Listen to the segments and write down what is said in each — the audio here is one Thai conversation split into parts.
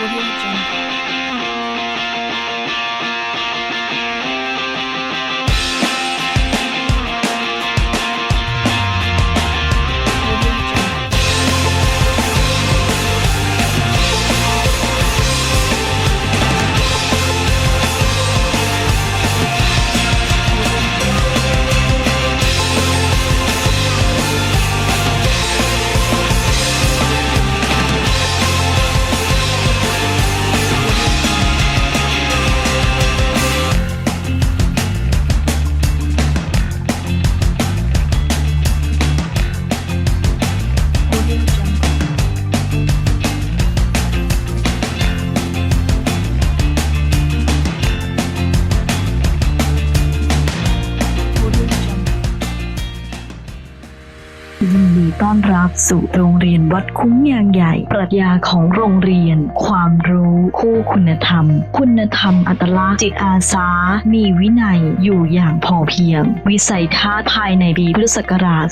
我有一张 สู่โรงเรียนวัดคุ้งยางใหญ่ ปรัชญาของโรงเรียน ความรู้ คู่คุณธรรม คุณธรรมอัตลักษณ์จิตอาสา มีวินัยอยู่อย่างพอเพียง วิสัยทัศน์ภายในปีพุทธศักราช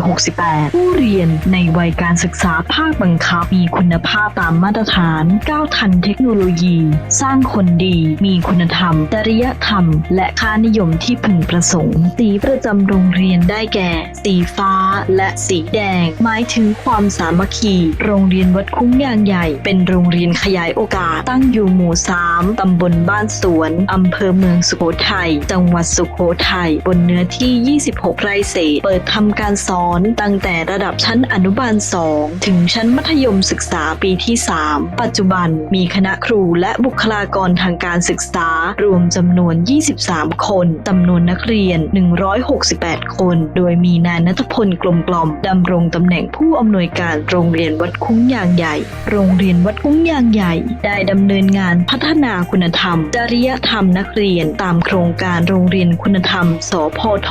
2568 ผู้เรียนในวัยการศึกษาภาคบังคับ มีคุณภาพตามมาตรฐานก้าวทันเทคโนโลยี สร้างคนดี มีคุณธรรม จริยธรรม และค่านิยมที่พึงประสงค์ สีประจำโรงเรียนได้แก่ สีฟ้าและสีแดงหมายถึงความสามัคคี โรงเรียนวัดคุ้งยางใหญ่ เป็นโรงเรียนขยายโอกาส ตั้งอยู่หมู่ 3 ตำบลบ้านสวน อำเภอเมืองสุโขทัย จังหวัดสุโขทัย บนเนื้อที่ 26 ไร่เศษ เปิดทำการสอนตั้งแต่ระดับชั้นอนุบาล 2 ถึงชั้นมัธยมศึกษาปีที่ 3 ปัจจุบันมีคณะครูและบุคลากรทางการศึกษารวมจำนวน 23 คนจำนวนนักเรียน 168 คน โดยมีนายนัทพลกลมกล่อมดำรงตำแหน่งผู้อำนวยการโรงเรียนวัดคุ้งยางใหญ่ โรงเรียนวัดคุ้งยางใหญ่ ได้ดำเนินงานพัฒนาคุณธรรม จริยธรรมนักเรียนตามโครงการโรงเรียนคุณธรรม สพท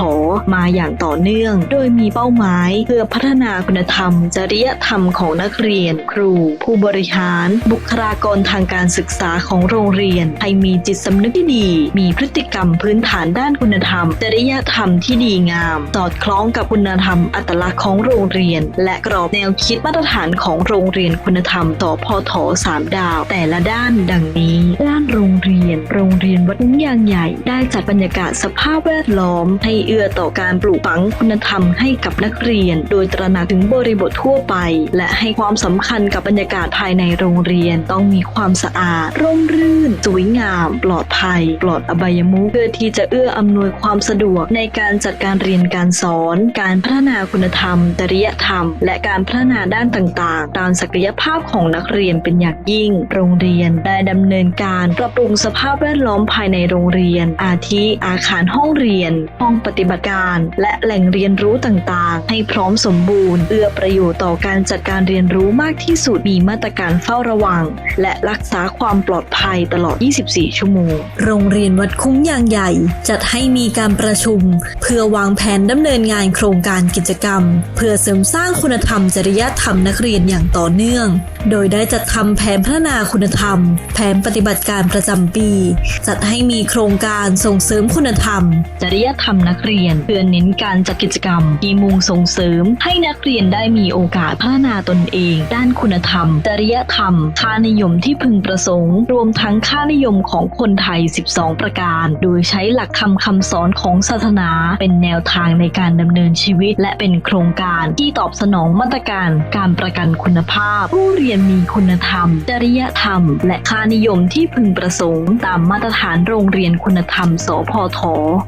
มาอย่างต่อเนื่อง โดยมีเป้าหมายเพื่อพัฒนาคุณธรรม จริยธรรมของนักเรียน ครู ผู้บริหาร บุคลากรทางการศึกษาของโรงเรียนให้มีจิตสำนึกที่ดี มีพฤติกรรมพื้นฐานด้านคุณธรรม จริยธรรมที่ดีงาม สอดคล้องกับคุณธรรมอัตลักษณ์ของโรงเรียนและกรอบแนวคิดมาตรฐานของโรงเรียนคุณธรรมต่อพอถอสามดาว แต่ละด้านดังนี้ ด้านโรงเรียน โรงเรียนวัดคุ้งยางใหญ่ ได้จัดบรรยากาศสภาพแวดล้อม ให้เอื้อต่อการปลูกฝังคุณธรรมให้กับนักเรียน โดยตระหนักถึงบริบททั่วไป และให้ความสำคัญกับบรรยากาศภายในโรงเรียนต้องมีความสะอาด ร่มรื่น สวยงาม ปลอดภัย ปลอดอบายมุขเพื่อที่จะเอื้ออำนวยความสะดวกในการจัดการเรียนการสอน การพัฒนาคุณธรรม จริยธรรม และการพัฒนาด้านต่างๆ ตามศักยภาพของนักเรียนเป็นอย่างยิ่ง โรงเรียนได้ดำเนินการปรับปรุงสภาพแวดล้อมภายในโรงเรียน อาทิอาคารห้องเรียน ห้องปฏิบัติการ และแหล่งเรียนรู้ต่างๆ ให้พร้อมสมบูรณ์เอื้อประโยชน์ต่อการจัดการเรียนรู้มากที่สุดมีมาตรการเฝ้าระวัง และรักษาความปลอดภัยตลอด 24 ชั่วโมง โรงเรียนวัดคุ้งยางใหญ่ จัดให้มีการประชุม เพื่อวางแผนดำเนินงานโครงการกิจกรรม เพื่อเสริมสร้างคุณธรรม จริยธรรมนักเรียนอย่างต่อเนื่อง โดยได้จัดทำแผนพัฒนาคุณธรรม แผนปฏิบัติการประจำปี จัดให้มีโครงการส่งเสริมคุณธรรม จริยธรรมนักเรียนเพื่อเน้นการจัดกิจกรรมที่มุ่งส่งเสริม ให้นักเรียนได้มีโอกาสพัฒนาตนเอง ด้านคุณธรรม จริยธรรม ค่านิยมที่พึงประสงค์ รวมทั้งค่านิยมของคนไทย 12 ประการ โดยใช้หลักคำคำสอนของศาสนา เป็นแนวทางในการดำเนินชีวิต และเป็นโครงการที่ตอบสนองมาตรการการประกันคุณภาพ ผู้เรียนมีคุณธรรม จริยธรรม และค่านิยมที่พึงประสงค์ ตามมาตรฐานโรงเรียนคุณธรรม สพท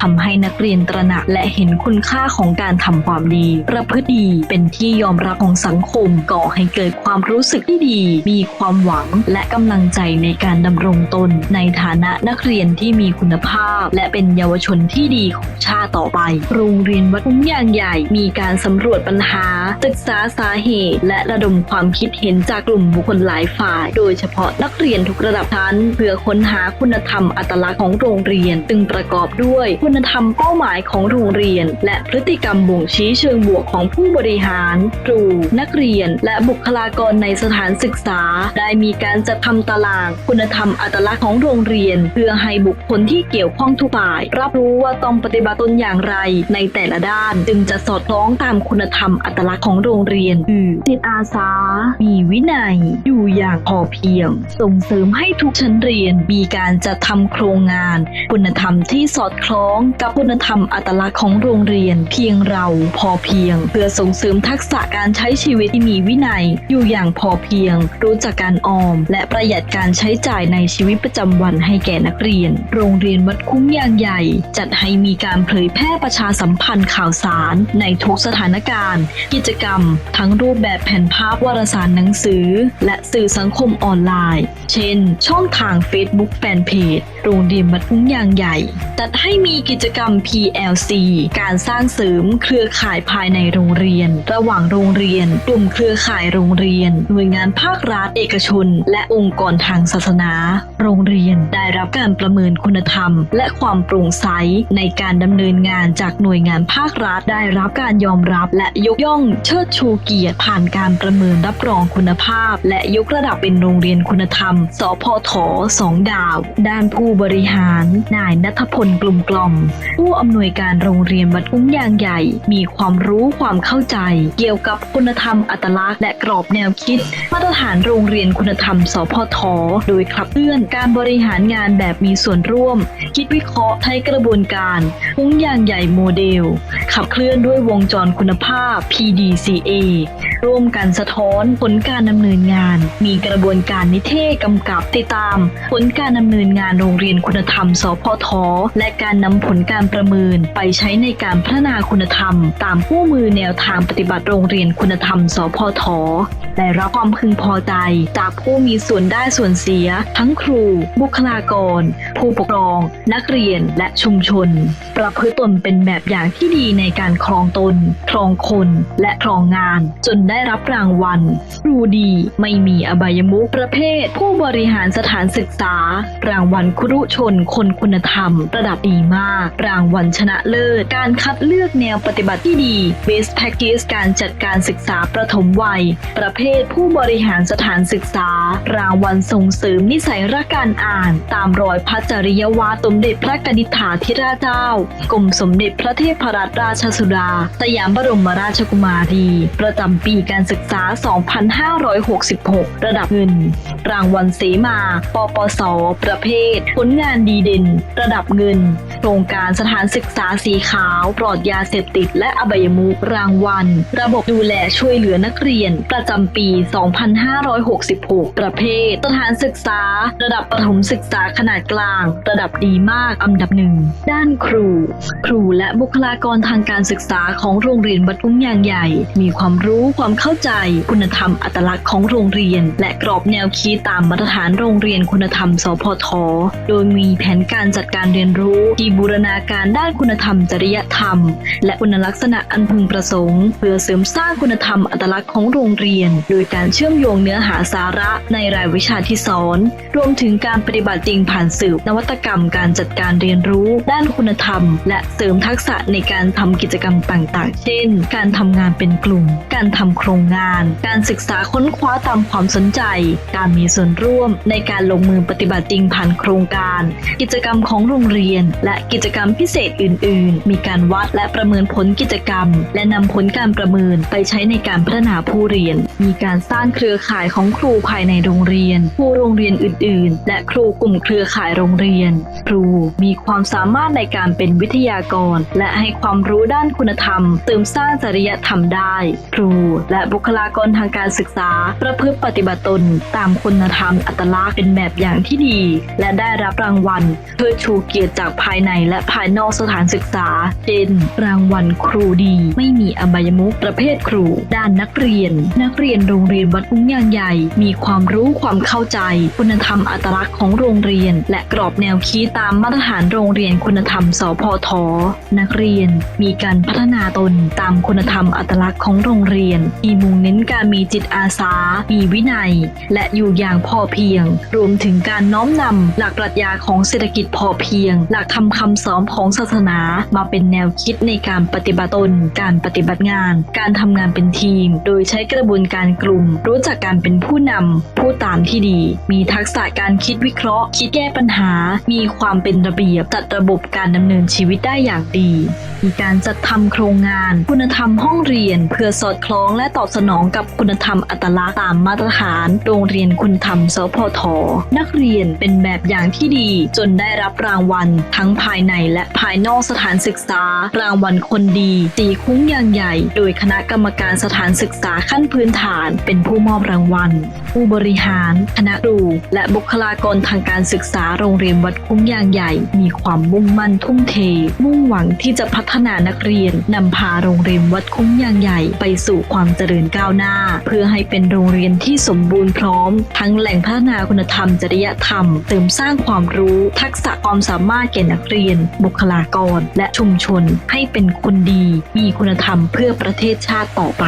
ทำให้นักเรียนตระหนักและเห็นคุณค่าของการทำความดี ประพฤติดีเป็นที่ยอมรับของสังคมก่อให้เกิดความรู้สึกที่ดี มีความหวังและกำลังใจในการดำรงตน ในฐานะนักเรียนที่มีคุณภาพ และเป็นเยาวชนที่ดีของชาติต่อไป โรงเรียนวัดคุ้งยางใหญ่มีการสำรวจปัญหาศึกษาสาเหตุ และระดมความคิดเห็นจากกลุ่มบุคคลหลายฝ่าย โดยเฉพาะนักเรียนทุกระดับชั้น เพื่อค้นหาคุณธรรมอัตลักษณ์ของโรงเรียน ซึ่งประกอบด้วย คุณธรรมเป้าหมายของโรงเรียน และพฤติกรรมบ่งชี้เชิงบวกของผู้บริหาร ครู นักเรียน และบุคลากรในสถานศึกษา ได้มีการจัดทำตาราง คุณธรรมอัตลักษณ์ของโรงเรียน เพื่อให้บุคคลที่เกี่ยวข้องทุกฝ่าย รับรู้ว่าต้องปฏิบัติตนอย่างไรในแต่ละด้าน จึงจะสอดคล้องตามคุณธรรมอัตลักษณ์ของโรงเรียนคือจิตอาสา มีวินัย อยู่อย่างพอเพียง ส่งเสริมให้ทุกชั้นเรียนมีการจัดทำโครงงาน คุณธรรมที่สอดคล้องกับคุณธรรมอัตลักษณ์ของโรงเรียน เพียงเราพอเพียง เพื่อส่งเสริมทักษะการใช้ชีวิตที่มีวินัย อยู่อย่างพอเพียง รู้จักการออม และประหยัดการใช้จ่ายในชีวิตประจำวันให้แก่นักเรียน โรงเรียนวัดคุ้มยางใหญ่ จัดให้มีการเผยแพร่ประชาสัมพันธ์ข่าวสารในทุกสถานการณ์กิจกรรม ทั้งรูปแบบแผ่นภาพวารสารหนังสือ และสื่อสังคมออนไลน์ เช่น ช่องทาง Facebook Fanpage โรงเรียนวัดคุ้งยางใหญ่ จัดให้มีกิจกรรม PLC การสร้างเสริมเครือข่ายภายในโรงเรียน ระหว่างโรงเรียน กลุ่มเครือข่ายโรงเรียน หน่วยงานภาครัฐเอกชน และองค์กรทางศาสนา โรงเรียนได้รับการประเมินคุณธรรม และความโปร่งใสในการดำเนินงานจากหน่วยงานภาครัฐได้รับการยอมรับและยกย่องเชิดชูเกียรติผ่านการประเมินรับรองคุณภาพ และยกระดับเป็นโรงเรียนคุณธรรม สพทสองดาว ด้านผู้บริหาร นายนัทพลกลุ่มกล่อม ผู้อำนวยการโรงเรียนวัดกุ้งยางใหญ่ มีความรู้ความเข้าใจ เกี่ยวกับคุณธรรมอัตลักษณ์และกรอบแนวคิด มาตรฐานโรงเรียนคุณธรรม สพทโดยขับเคลื่อนการบริหารงานแบบมีส่วนร่วม คิดวิเคราะห์ใช้กระบวนการกุ้งยางใหญ่โมเดล ขับเคลื่อนด้วยวงจรคุณภาพ PDCA ร่วมกันสะท้อนผลการดำเนินงาน มีกระบวนการนิเทศกำกับติดตาม ผลการดำเนินงานโรงเรียนคุณธรรม สพท และการนำผลการประเมินไปใช้ในการพัฒนาคุณธรรม ตามผู้มือแนวทางปฏิบัติโรงเรียนคุณธรรม สพท ได้รับความพึงพอใจ จากผู้มีส่วนได้ส่วนเสีย ทั้งครู บุคลากร ผู้ปกครอง นักเรียนและชุมชน ประพฤติตนเป็นแบบอย่างที่ดีในการครองตน ครองคนและครองงาน จนได้รับรางวัลครูดีไม่มีอบายมุขประเภท ผู้บริหารสถานศึกษา รางวัลครุชนคนคุณธรรม ระดับดีมาก รางวัลชนะเลิศ การคัดเลือกแนวปฏิบัติที่ดี Best Practice การจัดการศึกษาประถมวัย ประเภทผู้บริหารสถานศึกษา รางวัลส่งเสริมนิสัยรักการอ่าน ตามรอยพระจริยวาสสมเด็จพระกนิษฐาธิราชเจ้ากรมสมเด็จพระเทพรัตนราชสุดา สยามบรมราชกุมารประจำปีการศึกษา 2566 ระดับเงิน รางวัลเสมา ปปส ประเภท ผลงานดีเด่น ระดับเงิน โครงการสถานศึกษาสีขาว ปลอดยาเสพติด และอบายมุขรางวัล ระบบดูแลช่วยเหลือนักเรียน ประจำปี 2566 ประเภท สถานศึกษา ระดับประถมศึกษาขนาดกลาง ระดับดีมากอันดับหนึ่ง ด้านครู ครูและบุคลากรทางการศึกษาของโรงเรียนวัดกุ้งยางใหญ่ มีความรู้ความเข้าใจ คุณธรรมอัตลักษณ์ของโรงเรียน และกรอบแนวคิดตามมาตรฐานโรงเรียนคุณธรรม สพท โดยมีแผนการจัดการเรียนรู้ที่บูรณาการด้านคุณธรรม จริยธรรม และคุณลักษณะอันพึงประสงค์ เพื่อเสริมสร้างคุณธรรมอัตลักษณ์ของโรงเรียน โดยการเชื่อมโยงเนื้อหาสาระในรายวิชาที่สอน รวมถึงการปฏิบัติจริงผ่านสื่อนวัตกรรม การจัดการเรียนรู้ ด้านคุณธรรม และเสริมทักษะในการทำกิจกรรมต่าง ๆ เช่น การทำงานเป็นกลุ่ม การทำโครงงาน การศึกษาค้นคว้าตามความสนใจ การมีส่วนร่วมในการลงมือปฏิบัติจริงผ่านโครงการ กิจกรรมของโรงเรียน และกิจกรรมพิเศษอื่น ๆ มีการวัดและประเมินผลกิจกรรม และนำผลการประเมินไปใช้ในการพัฒนาผู้เรียน มีการสร้างเครือข่ายของครูภายในโรงเรียน ผู้โรงเรียนอื่น ๆ และครูกลุ่มเครือข่ายโรงเรียน ครูมีความสามารถในการเป็นวิทยากร และให้ความรู้ด้านคุณธรรมเติมสร้างจริยธรรมได้ ครูและบุคลากรทางการศึกษา ประพฤติปฏิบัติตน ตามคุณธรรมอัตลักษณ์เป็นแบบอย่างที่ดี และได้รับรางวัล เพื่อชูเกียรติจากภายในและภายนอกสถานศึกษา เช่น รางวัลครูดี ไม่มีอบายมุขประเภทครู ด้านนักเรียน นักเรียนโรงเรียนวัดอุ้งยางใหญ่ มีความรู้ความเข้าใจ คุณธรรมอัตลักษณ์ของโรงเรียน และกรอบแนวคิดตามมาตรฐานโรงเรียนคุณธรรม สพท นักเรียนมีการพัฒนาตนตามคุณธรรมอัตลักษณ์ของโรงเรียนที่มุ่งเน้นการมีจิตอาสา มีวินัย และอยู่อย่างพอเพียง รวมถึงการน้อมนำหลักปรัชญาของเศรษฐกิจพอเพียง หลักธรรมคำสอนของศาสนามาเป็นแนวคิดในการปฏิบัติตน การปฏิบัติงาน การทำงานเป็นทีม โดยใช้กระบวนการกลุ่ม รู้จักการเป็นผู้นำผู้ตามที่ดี มีทักษะการคิดวิเคราะห์ คิดแก้ปัญหา มีความเป็นระเบียบจัดระบบการดำเนินชีวิตได้อย่างดี มีการจัดทำโครงงาน คุณธรรมห้องเรียน เพื่อสอดคล้องและตอบสนองกับคุณธรรมอัตลักษณ์ตามมาตรฐาน โรงเรียนคุณธรรมสพท นักเรียนเป็นแบบอย่างที่ดี จนได้รับรางวัล ทั้งภายในและภายนอกสถานศึกษา รางวัลคนดีตีคุ้งยางใหญ่ โดยคณะกรรมการสถานศึกษาขั้นพื้นฐานเป็นผู้มอบรางวัล ผู้บริหาร คณะครูและบุคลากรทางการศึกษาโรงเรียนวัดคุ้งยางใหญ่ มีความมุ่งมั่นทุ่มเท มุ่งหวังที่จะพัฒนานักเรียนนำพาโรงเรียนวัดคุ้งอย่างใหญ่ไปสู่ความเจริญก้าวหน้า เพื่อให้เป็นโรงเรียนที่สมบูรณ์พร้อม ทั้งแหล่งพัฒนาคุณธรรม จริยธรรม เติมสร้างความรู้ ทักษะความสามารถแก่นักเรียน บุคลากร และชุมชน ให้เป็นคนดี มีคุณธรรมเพื่อประเทศชาติต่อไป